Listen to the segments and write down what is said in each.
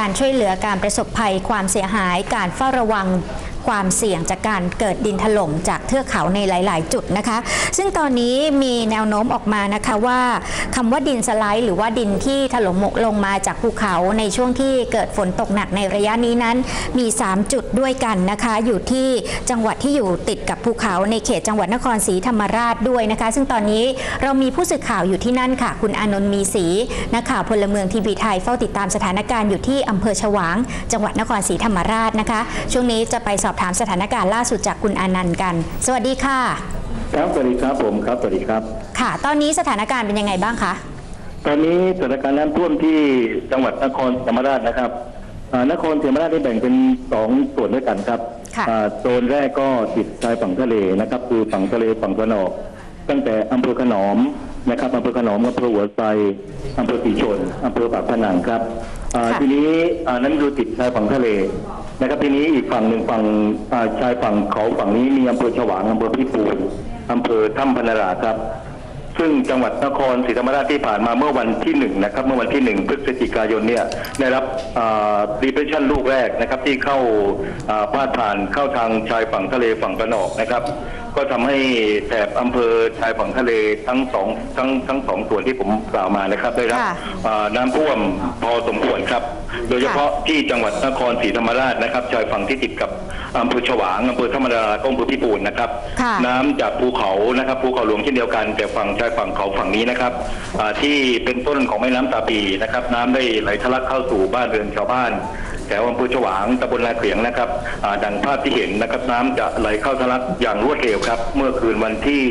การช่วยเหลือการประสบภัยความเสียหายการเฝ้าระวัง ความเสี่ยงจากการเกิดดินถล่มจากเทือกเขาในหลาย ๆ จุดนะคะ ซึ่งตอนนี้มีแนวโน้มออกมานะคะว่าคำว่าดินสไลด์ หรือว่าดินที่ถล่มลงมาจากภูเขาในช่วงที่เกิดฝนตกหนักในระยะนี้นั้น มี 3 จุดด้วยกันนะคะ อยู่ที่จังหวัดที่อยู่ติดกับภูเขาในเขตจังหวัดนครศรีธรรมราชด้วยนะคะ ซึ่งตอนนี้เรามีผู้สื่อข่าวอยู่ที่นั่นค่ะ คุณอนนท์มีศรีนักข่าวพลเมืองทีวีไทยเฝ้าติดตามสถานการณ์อยู่ที่อำเภอฉวาง จังหวัดนครศรีธรรมราชนะคะ ช่วงนี้จะไปสอบถามสถานการณ์ล่าสุดจากคุณอานันต์กัน สวัสดีค่ะ ครับสวัสดีครับผมครับสวัสดีครับ ค่ะ ตอนนี้สถานการณ์เป็นยังไงบ้างคะตอนนี้สถานการณ์น้ำท่วมที่จังหวัดนครศรีธรรมราชนะครับอ่านครศรีธรรมราชได้แบ่งเป็นสองส่วนด้วยกันครับค่ะอ่าโซนแรกก็ติดชายฝั่งทะเลนะครับ คือฝั่งทะเลฝั่งตะวันออก ตั้งแต่อำเภอขนอมนะครับอำเภอขนอมอำเภอหัวไซอำเภอสีชนอำเภอปากพนังครับอ่าค่ะทีนี้อ่านั้นดูติดชายฝั่งทะเล นะครับทีนี้อีกฝั่งหนึ่งฝั่งชายฝั่งเขาฝั่งนี้มีอำเภอฉวางอำเภอพิปูนอำเภอถ้ำพนราครับ ซึ่งจังหวัดนครศรีธรรมราชที่ผ่านมาเมื่อวันที่หนึ่งนะครับเมื่อวันที่หนึ่งพฤศจิกายนเนี่ยได้รับดีเพรสชันลูกแรกนะครับที่เข้าอ่าพาดผ่านเข้าทางชายฝั่งทะเลฝั่งตะวันออกนะครับ ก็ทำให้แถบอำเภอชายฝั่งทะเลทั้งสองทั้งทั้งสองส่วนที่ผมกล่าวมานะครับได้รับค่ะอ่าน้ำท่วมพอสมควรครับ โดยเฉพาะที่จังหวัดนครศรีธรรมราชนะครับชายฝั่งที่ติดกับอำเภอฉวางอำเภอธรรมดาก็อำเภอพิปูนนะครับค่ะน้ำจากภูเขานะครับภูเขาหลวงเช่นเดียวกันแต่ฝั่งชายฝั่งเขาฝั่งนี้นะครับที่เป็นต้นของแม่น้ำตาปีนะครับ น้ำได้ไหลทะลักเข้าสู่บ้านเรือนชาวบ้านแถวอำเภอฉวางตำบลนาเขียงนะครับดังภาพที่เห็นนะครับน้ำจะไหลเข้าทะลักอย่างรวดเร็วครับ เมื่อคืนวันที่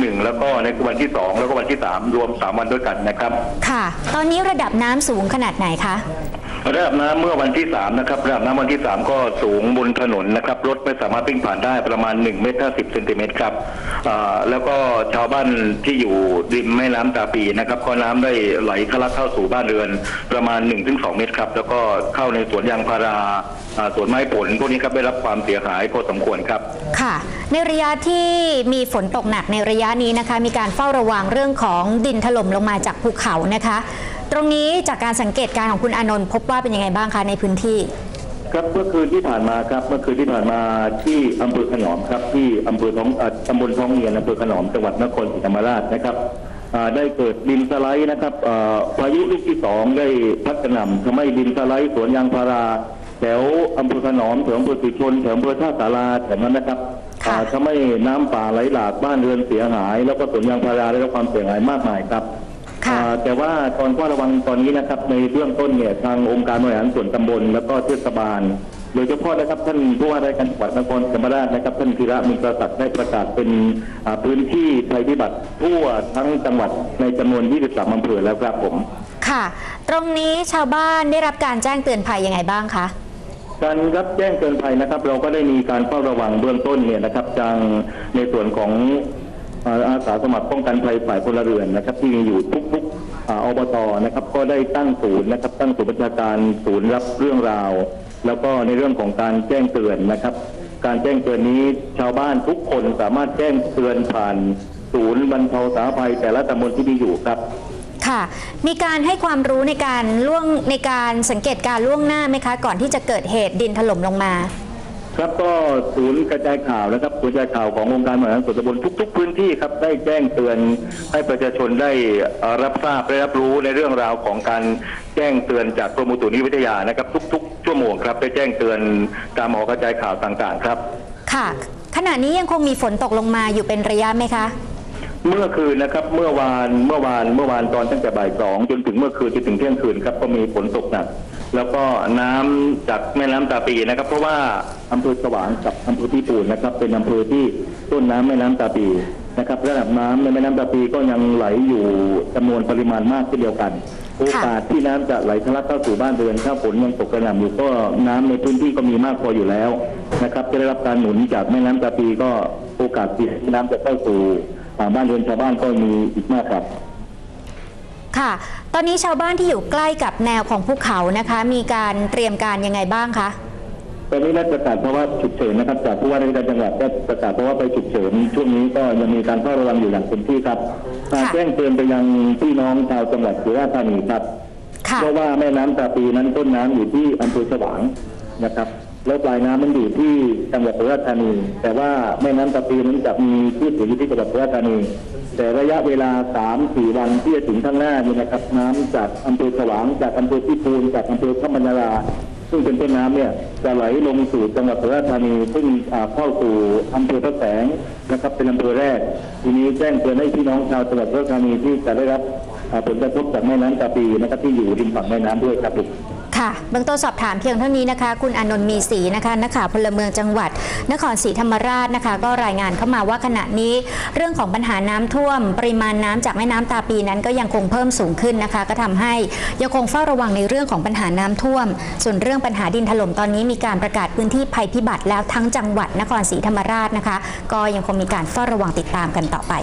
หนึ่งแล้วก็ในวันที่สองแล้วก็วันที่สามรวมสามวันด้วยกันนะครับ ค่ะ ตอนนี้ระดับน้ำสูงขนาดไหนคะ ระดับน้ำเมื่อวันที่สามนะครับระดับน้ำวันที่สามก็สูงบนถนนนะครับรถไม่สามารถวิ่งผ่านได้ประมาณ1เมตร50เซนติเมตรครับแล้วก็ชาวบ้านที่อยู่ริมแม่น้ำตาปีนะครับก็น้ำได้ไหลทะลักเข้าสู่บ้านเรือนประมาณ1-2เมตรครับแล้วก็เข้าในสวนยางพาราสวนไม้ผลพวกนี้ครับได้รับความเสียหายพอสมควรครับค่ะ ในระยะที่มีฝนตกหนักในระยะนี้นะคะ มีการเฝ้าระวังเรื่องของดินถล่มลงมาจากภูเขานะคะ ตรงนี้จากการสังเกตการณ์ของคุณอานนท์พบว่าเป็นยังไงบ้างคะในพื้นที่ ครับเมื่อคืนที่ผ่านมาครับเมื่อคืนที่ผ่านมาที่อำเภอขนอมครับ ที่อำเภอท้องเอ่อตำบลท้องเนียนอำเภอขนอมจังหวัดนครศรีธรรมราชนะครับอ่าได้เกิดดินสไลด์นะครับอ่าพายุลูกที่สองได้พัดกระหน่ำทำให้ดินสไลด์สวนยางพาราแถวอำเภอขนอมแถวอำเภอสีชนแถวอำเภอท่าสาราแถวนั้นนะครับค่ะอ่าทำให้น้ำป่าไหลหลากบ้านเรือนเสียหาย แล้วก็สวนยางพาราได้รับความเสียหายมากมายครับค่ะอ่า แต่ว่าตอนเฝ้าระวังตอนนี้นะครับ ในเบื้องต้นเนี่ยทางองค์การบริหารส่วนตำบลแล้วก็เทศบาลโดยเฉพาะนะครับท่านผู้ว่าราชการจังหวัดนครศรีธรรมราชนะครับท่านธีระมินประศักดิ์ได้ประกาศเป็นอ่าพื้นที่ภัยพิบัติทั่วทั้งจังหวัดในจำนวน 23อำเภอแล้วครับผม ค่ะ ตรงนี้ชาวบ้านได้รับการแจ้งเตือนภัยยังไงบ้างคะการรับแจ้งเตือนภัยนะครับ เราก็ได้มีการเฝ้าระวังเบื้องต้นเนี่ยนะครับทางในส่วนของ อาสาสมัครป้องกันภัยฝ่ายพลเรือนนะครับ ที่มีอยู่ทุกๆอบตนะครับ ก็ได้ตั้งศูนย์นะครับ ตั้งศูนย์บัญชาการศูนย์รับเรื่องราว แล้วก็ในเรื่องของการแจ้งเตือนนะครับ การแจ้งเตือนนี้ชาวบ้านทุกคนสามารถแจ้งเตือนผ่านศูนย์บรรเทาสาธารณภัยแต่ละตำบลที่มีอยู่ครับค่ะมีการให้ความรู้ในการล่วงในการสังเกตการล่วงหน้าไหมคะ ก่อนที่จะเกิดเหตุดินถล่มลงมา ครับก็ศูนย์กระจายข่าวนะครับศูนย์กระจายข่าวขององค์การบริหารส่วนตำบลทุก ๆ พื้นที่ครับได้แจ้งเตือนให้ประชาชนได้เอ่อรับทราบได้รับรู้ในเรื่องราวของการแจ้งเตือนจากกรมอุตุนิยมวิทยานะครับ ทุก ๆ ชั่วโมงครับได้แจ้งเตือนตามหอกระจายข่าวต่างๆ ครับ ค่ะ ขณะนี้ยังคงมีฝนตกลงมาอยู่เป็นระยะไหมคะเมื่อคืนนะครับเมื่อวานเมื่อวานเมื่อวานตอนตั้งแต่บ่ายสองจนถึงเมื่อคืนจนถึงเที่ยงคืนครับก็มีฝนตกหนัก แล้วก็น้ำจากแม่น้ำตาปีนะครับ เพราะว่าอำเภอสว่างกับอำเภอพิปูนนะครับ เป็นอำเภอที่ต้นน้ำแม่น้ำตาปีนะครับ ระดับน้ำในแม่น้ำตาปีก็ยังไหลอยู่จำนวนปริมาณมากเช่นเดียวกันโอกาสที่น้ำจะไหลทะลักเข้าสู่บ้านเรือนถ้าฝนยังตกกระหน่ำอยู่ก็น้ำในพื้นที่ก็มีมากพออยู่แล้วนะครับจะได้รับการหนุนจากแม่น้ำตาปีก็โอกาสที่น้ำจะเข้าสู่บ้านเรือนชาวบ้านก็มีอีกมากครับ ค่ะ ตอนนี้ชาวบ้านที่อยู่ใกล้กับแนวของภูเขานะคะ มีการเตรียมการยังไงบ้างคะตอนนี้ได้ประกาศภาวะฉุกเฉินนะครับจากผู้ว่าราชการจังหวัดได้ประกาศภาวะไปฉุกเฉินช่วงนี้ก็ยังมีการเฝ้าระวังอยู่อย่างเต็มที่ครับการค่ะแจ้งเตือนไปยังพี่น้องชาวจังหวัดสุราษฎร์ธานีครับค่ะเพราะว่าแม่น้ำตาปีนั้นต้นน้ำอยู่ที่อำเภอฉวางนะครับแล้วปลายน้ำมันอยู่ที่จังหวัดสุราษฎร์ธานี แต่ว่าแม่น้ำตาปีนั้นจะมีที่อยู่ที่จังหวัดสุราษฎร์ธานี แต่ระยะเวลาสามสี่วันที่จะถึงข้างหน้านี่นะครับ น้ำจากอำเภอฉวางจากอำเภอพิปูนจากอำเภอขมัญญาราซึ่งเป็นต้นน้ำเนี่ยจะไหลลงสู่จังหวัดสุราษฎร์ธานีซึ่งเข้าสู่อำเภอพระแสงนะครับ เป็นอำเภอแรก ทีนี้แจ้งเตือนให้พี่น้องชาวจังหวัดสุราษฎร์ธานีที่จะได้รับผลกระทบจากแม่น้ำตาปีนะครับที่อยู่ริมฝั่งแม่น้ำด้วยครับผม ค่ะเบื้องต้นสอบถามเพียงเท่านี้นะคะ คุณอนนท์มีศรีนะคะนักข่าวพลเมืองจังหวัด นครศรีธรรมราชนะคะ ก็รายงานเข้ามาว่าขณะนี้ เรื่องของปัญหาน้ำท่วม ปริมาณน้ำจากแม่น้ำตาปีนั้นก็ยังคงเพิ่มสูงขึ้นนะคะ ก็ทำให้ยังคงเฝ้าระวังในเรื่องของปัญหาน้ำท่วม ส่วนเรื่องปัญหาดินถล่มตอนนี้มีการประกาศพื้นที่ภัยพิบัติแล้วทั้งจังหวัดนครศรีธรรมราชนะคะ ก็ยังคงมีการเฝ้าระวังติดตามกันต่อไป